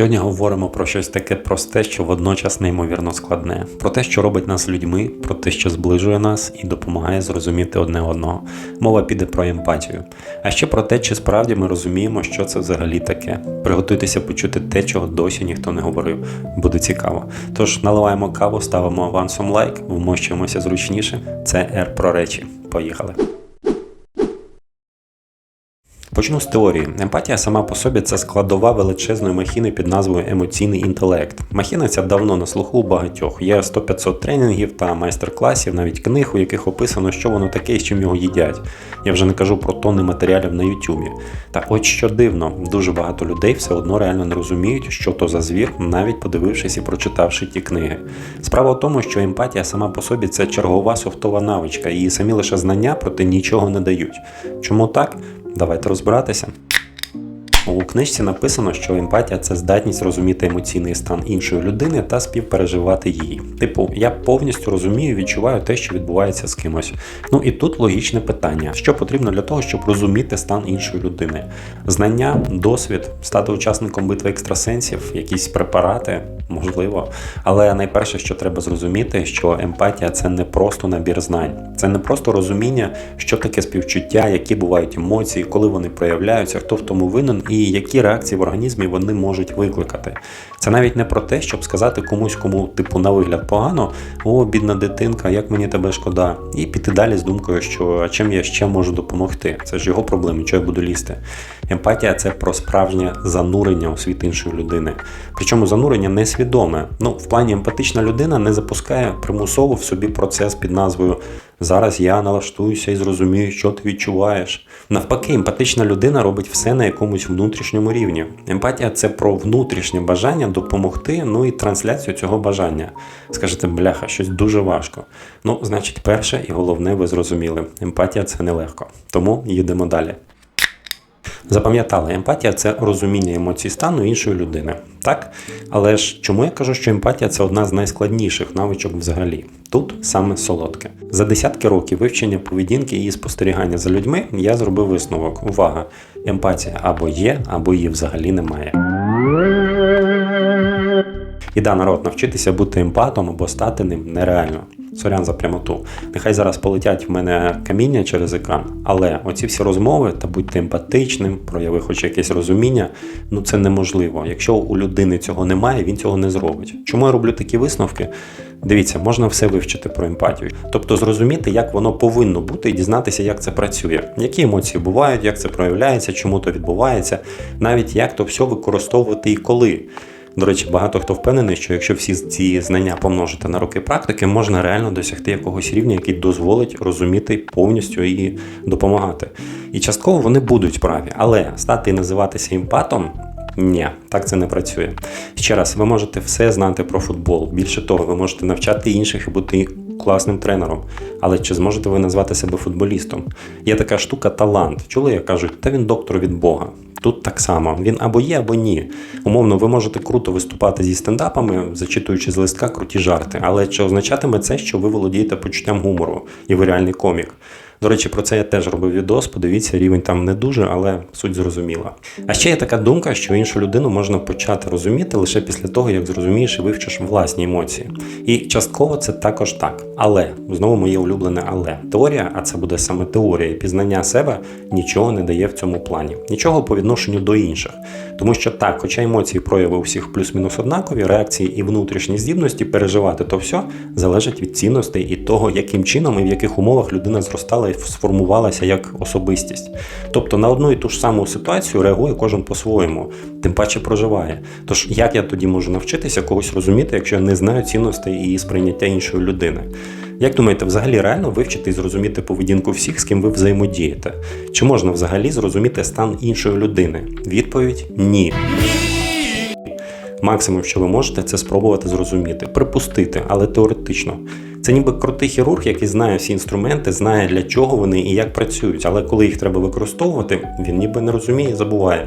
Сьогодні говоримо про щось таке просте, що водночас неймовірно складне. Про те, що робить нас людьми, про те, що зближує нас і допомагає зрозуміти одне одного. Мова піде про емпатію. А ще про те, чи справді ми розуміємо, що це взагалі таке. Приготуйтеся почути те, чого досі ніхто не говорив. Буде цікаво. Тож наливаємо каву, ставимо авансом лайк, вмощуємося зручніше. Це Р про речі. Поїхали. Почну з теорії. Емпатія сама по собі це складова величезної махіни під назвою емоційний інтелект. Махіна ця давно на слуху у багатьох. Є 100-500 тренінгів та майстер-класів, навіть книг, у яких описано, що воно таке і з чим його їдять. Я вже не кажу про тонни матеріалів на Ютубі. Та от що дивно, дуже багато людей все одно реально не розуміють, що то за звір, навіть подивившись і прочитавши ті книги. Справа в тому, що емпатія сама по собі це чергова софтова навичка, і самі лише знання проти нічого не дають. Чому так? Давайте розбиратися. У книжці написано, що емпатія це здатність розуміти емоційний стан іншої людини та співпереживати її. Типу, я повністю розумію, відчуваю те, що відбувається з кимось. Ну і тут логічне питання: що потрібно для того, щоб розуміти стан іншої людини? Знання, досвід, стати учасником битви екстрасенсів, якісь препарати, можливо. Але найперше, що треба зрозуміти, що емпатія це не просто набір знань, це не просто розуміння, що таке співчуття, які бувають емоції, коли вони проявляються, хто в тому винен і які реакції в організмі вони можуть викликати. Це навіть не про те, щоб сказати комусь, кому типу на вигляд погано, о, бідна дитинка, як мені тебе шкода, і піти далі з думкою, що а чим я ще можу допомогти. Це ж його проблеми, що я буду лізти. Емпатія це про справжнє занурення у світ іншої людини. Причому занурення несвідоме. Ну, в плані емпатична людина не запускає примусово в собі процес під назвою Зараз я налаштуюся і зрозумію, що ти відчуваєш. Навпаки, емпатична людина робить все на якомусь внутрішньому рівні. Емпатія це про внутрішнє бажання допомогти, ну і трансляцію цього бажання. Скажете, бляха, щось дуже важко. Ну, значить, перше і головне, ви зрозуміли. Емпатія це нелегко. Тому їдемо далі. Запам'ятали, емпатія це розуміння емоцій стану іншої людини. Так? Але ж чому я кажу, що емпатія це одна з найскладніших навичок взагалі? Тут саме солодке. За десятки років вивчення поведінки і спостерігання за людьми я зробив висновок. Увага! Емпатія або є, або її взагалі немає. І да, народ, навчитися бути емпатом або стати ним нереально. Сорян за прямоту. Нехай зараз полетять в мене каміння через екран, але оці всі розмови та будьте емпатичним, прояви хоч якесь розуміння, ну це неможливо. Якщо у людини цього немає, він цього не зробить. Чому я роблю такі висновки? Дивіться, можна все вивчити про емпатію, тобто зрозуміти, як воно повинно бути, і дізнатися, як це працює, які емоції бувають, як це проявляється, чому то відбувається, навіть як то все використовувати і коли. До речі, багато хто впевнений, що якщо всі ці знання помножити на роки практики, можна реально досягти якогось рівня, який дозволить розуміти повністю і допомагати. І частково вони будуть праві, але стати і називатися емпатом. Ні, так це не працює. Ще раз, ви можете все знати про футбол. Більше того, ви можете навчати інших і бути класним тренером. Але чи зможете ви назвати себе футболістом? Є така штука талант. Чули, як кажуть, та він доктор від Бога. Тут так само він або є, або ні. Умовно, ви можете круто виступати зі стендапами, зачитуючи з листка круті жарти. Але чи означатиме це, що ви володієте почуттям гумору і ви реальний комік? До речі, про це я теж робив відос. Подивіться, рівень там не дуже, але суть зрозуміла. А ще є така думка, що іншу людину можна почати розуміти лише після того, як зрозумієш і вивчиш власні емоції. І частково це також так. Але знову моє улюблене але теорія, а це буде саме теорія пізнання себе, нічого не дає в цьому плані, нічого по відношенню до інших. Тому що так, хоча емоції прояви у всіх плюс-мінус однакові, реакції і внутрішні здібності переживати то все залежить від цінностей і того, яким чином і в яких умовах людина зростала і сформувалася як особистість. Тобто на одну і ту ж саму ситуацію реагує кожен по-своєму, тим паче проживає. Тож як я тоді можу навчитися когось розуміти, якщо я не знаю цінностей і сприйняття іншої людини? Як думаєте, взагалі реально вивчити і зрозуміти поведінку всіх, з ким ви взаємодієте? Чи можна взагалі зрозуміти стан іншої людини? Відповідь ні. Максимум, що ви можете, це спробувати зрозуміти, припустити, але теоретично. Це ніби крутий хірург, який знає всі інструменти, знає для чого вони і як працюють. Але коли їх треба використовувати, він ніби не розуміє і забуває.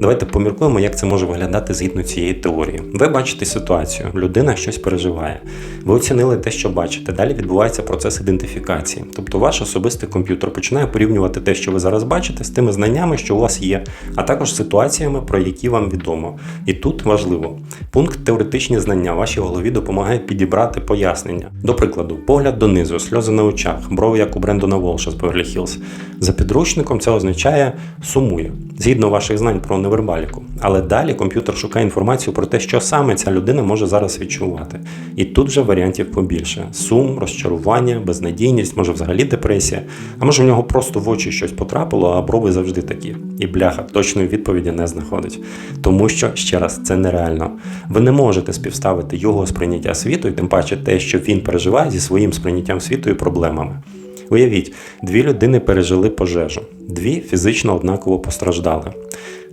Давайте поміркуємо, як це може виглядати згідно цієї теорії. Ви бачите ситуацію, людина щось переживає. Ви оцінили те, що бачите. Далі відбувається процес ідентифікації. Тобто ваш особистий комп'ютер починає порівнювати те, що ви зараз бачите, з тими знаннями, що у вас є, а також ситуаціями, про які вам відомо. І тут важливо. Пункт теоретичні знання в вашій голові допомагає підібрати пояснення. До прикладу, погляд донизу, сльози на очах, брови, як у Брендона Волша з Beverly Hills. За підручником це означає сумує, згідно ваших знань про невербаліку. Але далі комп'ютер шукає інформацію про те, що саме ця людина може зараз відчувати. І тут же варіантів побільше: сум, розчарування, безнадійність, може взагалі депресія. А може в нього просто в очі щось потрапило, а брови завжди такі. І бляха точної відповіді не знаходить. Тому що, ще раз, це нереально. Ви не можете співставити його сприйняття світу, і тим паче те, що він переживає зі своїм сприйняттям світу і проблемами. Уявіть, дві людини пережили пожежу, дві фізично однаково постраждали.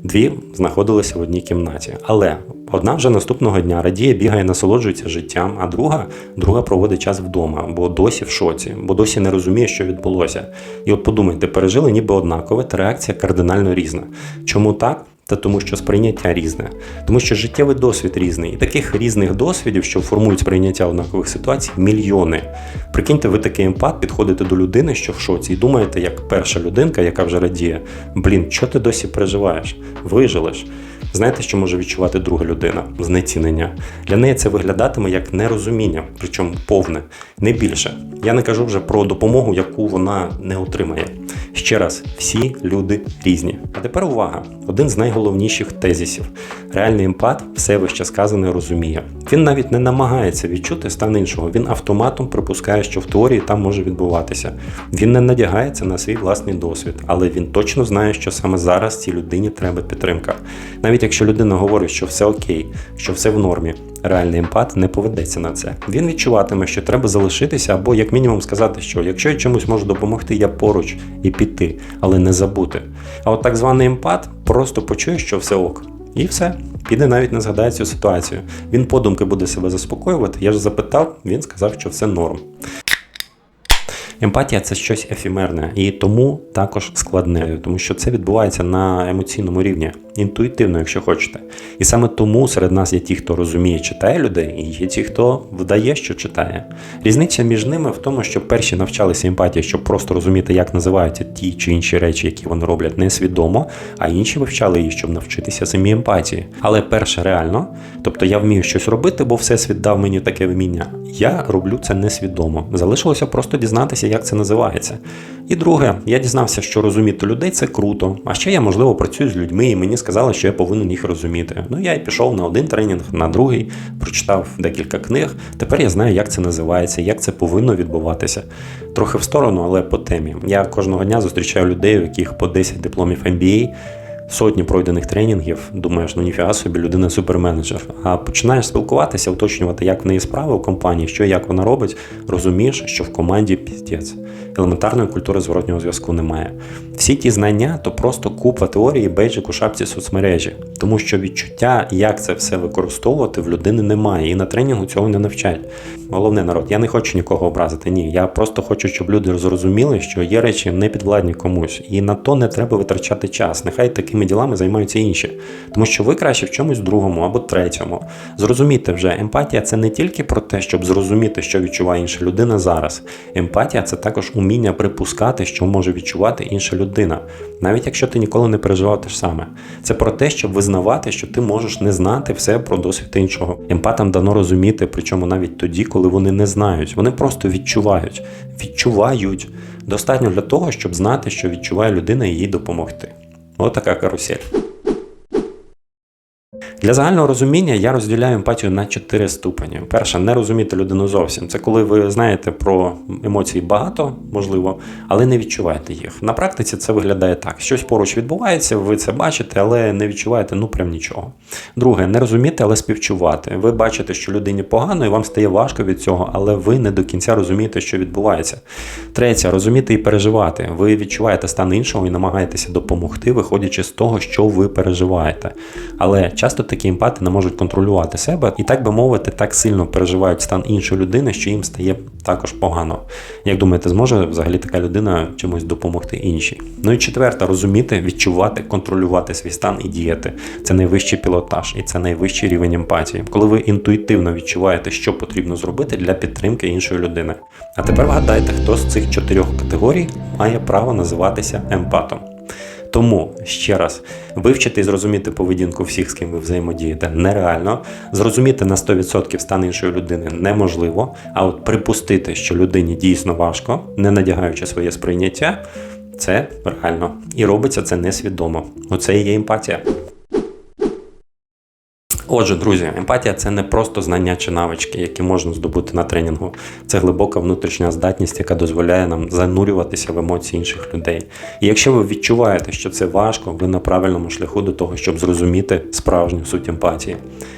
Дві знаходилися в одній кімнаті, але одна вже наступного дня радіє, бігає, насолоджується життям, а друга друга проводить час вдома, бо досі в шоці, бо досі не розуміє, що відбулося. І от подумайте, пережили ніби однакове, та реакція кардинально різна. Чому так? Та тому, що сприйняття різне, тому що життєвий досвід різний. І таких різних досвідів, що формують сприйняття однакових ситуацій, мільйони. Прикиньте, ви такий емпат, підходите до людини, що в шоці, і думаєте, як перша людинка, яка вже радіє, блін, що ти досі переживаєш? Вижилиш. Знаєте, що може відчувати друга людина? Знецінення. Для неї це виглядатиме як нерозуміння, причому повне, не більше. Я не кажу вже про допомогу, яку вона не отримає. Ще раз, всі люди різні. А тепер увага! Один з найголовніших тезісів. Реальний емпат все вище сказане розуміє. Він навіть не намагається відчути стан іншого. Він автоматом припускає, що в теорії там може відбуватися. Він не надягається на свій власний досвід, але він точно знає, що саме зараз цій людині треба підтримка. Навіть якщо людина говорить, що все окей, що все в нормі, реальний емпат не поведеться на це. Він відчуватиме, що треба залишитися, або як мінімум сказати, що якщо я чомусь можу допомогти, я поруч і піти, але не забути. А от так званий емпат просто почує, що все ок. І все, піде навіть не згадає цю ситуацію. Він подумки буде себе заспокоювати. Я ж запитав, він сказав, що все норм. Емпатія це щось ефімерне і тому також складне, тому що це відбувається на емоційному рівні, інтуїтивно, якщо хочете. І саме тому серед нас є ті, хто розуміє, читає людей, і є ті, хто вдає, що читає. Різниця між ними в тому, що перші навчалися емпатії, щоб просто розуміти, як називаються ті чи інші речі, які вони роблять несвідомо, а інші вивчали її, щоб навчитися самі емпатії. Але перше реально, тобто я вмію щось робити, бо всесвіт дав мені таке вміння. Я роблю це несвідомо. Залишилося просто дізнатися, як це називається. І друге, я дізнався, що розуміти людей це круто. А ще я, можливо, працюю з людьми, і мені сказали, що я повинен їх розуміти. Ну я й пішов на один тренінг, на другий, прочитав декілька книг. Тепер я знаю, як це називається, як це повинно відбуватися. Трохи в сторону, але по темі. Я кожного дня зустрічаю людей, у яких по 10 дипломів MBA, сотні пройдених тренінгів, думаєш, ну ніфіга собі, людина суперменеджер. А починаєш спілкуватися, уточнювати, як в неї справи у компанії, що як вона робить, розумієш, що в команді піздець. Елементарної культури зворотнього зв'язку немає. Всі ті знання то просто купа теорії бейджик у шапці соцмережі, тому що відчуття, як це все використовувати, в людини немає, і на тренінгу цього не навчать. Головне народ, я не хочу нікого образити. Ні, я просто хочу, щоб люди зрозуміли, що є речі не підвладні комусь, і на то не треба витрачати час. Нехай такими ділами займаються інші, тому що ви краще в чомусь другому або третьому. Зрозумійте вже, емпатія це не тільки про те, щоб зрозуміти, що відчуває інша людина зараз. Емпатія це також уміння припускати, що може відчувати інша людина, навіть якщо ти ніколи не переживав те ж саме. Це про те, щоб визнавати, що ти можеш не знати все про досвід іншого. Емпатам дано розуміти, причому навіть тоді, коли вони не знають. Вони просто відчувають. Відчувають. Достатньо для того, щоб знати, що відчуває людина і їй допомогти. Отака карусель. Для загального розуміння я розділяю емпатію на чотири ступені. Перше, не розуміти людину зовсім. Це коли ви знаєте про емоції багато, можливо, але не відчуваєте їх. На практиці це виглядає так: щось поруч відбувається, ви це бачите, але не відчуваєте ну прям нічого. Друге, не розуміти, але співчувати. Ви бачите, що людині погано, і вам стає важко від цього, але ви не до кінця розумієте, що відбувається. Третє, розуміти і переживати. Ви відчуваєте стан іншого і намагаєтеся допомогти, виходячи з того, що ви переживаєте. Але часто такі емпати не можуть контролювати себе і, так би мовити, так сильно переживають стан іншої людини, що їм стає також погано. Як думаєте, зможе взагалі така людина чимось допомогти іншій? Ну і четверте, розуміти, відчувати, контролювати свій стан і діяти. Це найвищий пілотаж і це найвищий рівень емпатії, коли ви інтуїтивно відчуваєте, що потрібно зробити для підтримки іншої людини. А тепер вгадайте, хто з цих чотирьох категорій має право називатися емпатом. Тому ще раз вивчити і зрозуміти поведінку всіх, з ким ви взаємодієте, нереально. Зрозуміти на 100% стан іншої людини неможливо. А от припустити, що людині дійсно важко, не надягаючи своє сприйняття, це реально. І робиться це несвідомо. Оце і є емпатія. Отже, друзі, емпатія це не просто знання чи навички, які можна здобути на тренінгу. Це глибока внутрішня здатність, яка дозволяє нам занурюватися в емоції інших людей. І якщо ви відчуваєте, що це важко, ви на правильному шляху до того, щоб зрозуміти справжню суть емпатії.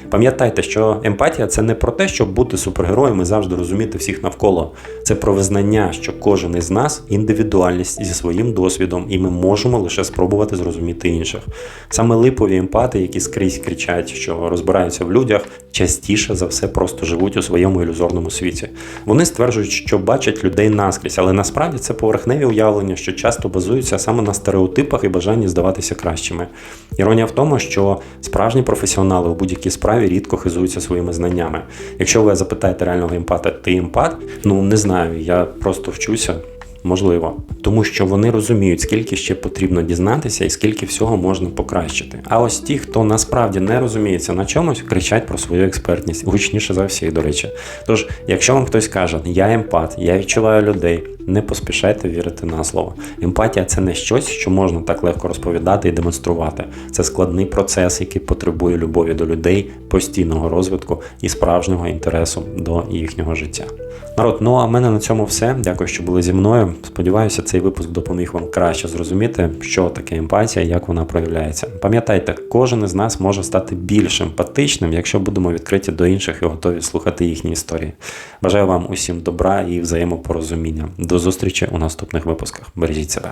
Пам'ятайте, що емпатія це не про те, щоб бути супергероєм і завжди розуміти всіх навколо. Це про визнання, що кожен із нас індивідуальність зі своїм досвідом, і ми можемо лише спробувати зрозуміти інших. Саме липові емпати, які скрізь кричать, що розбираються в людях, частіше за все просто живуть у своєму ілюзорному світі. Вони стверджують, що бачать людей наскрізь, але насправді це поверхневі уявлення, що часто базуються саме на стереотипах і бажанні здаватися кращими. Іронія в тому, що справжні професіонали у будь-якій справі рідко хизуються своїми знаннями. Якщо ви запитаєте реального емпата, ти емпат? Ну не знаю, я просто вчуся. Можливо, тому що вони розуміють, скільки ще потрібно дізнатися і скільки всього можна покращити. А ось ті, хто насправді не розуміється на чомусь, кричать про свою експертність, гучніше за всіх, до речі. Тож, якщо вам хтось каже, я емпат, я відчуваю людей, не поспішайте вірити на слово. Емпатія це не щось, що можна так легко розповідати і демонструвати. Це складний процес, який потребує любові до людей, постійного розвитку і справжнього інтересу до їхнього життя. Народ, ну а в мене на цьому все. Дякую, що були зі мною. Сподіваюся, цей випуск допоміг вам краще зрозуміти, що таке емпатія, як вона проявляється. Пам'ятайте, кожен із нас може стати більш емпатичним, якщо будемо відкриті до інших і готові слухати їхні історії. Бажаю вам усім добра і взаємопорозуміння. Зустрічі у наступних випусках. Бережіть себе.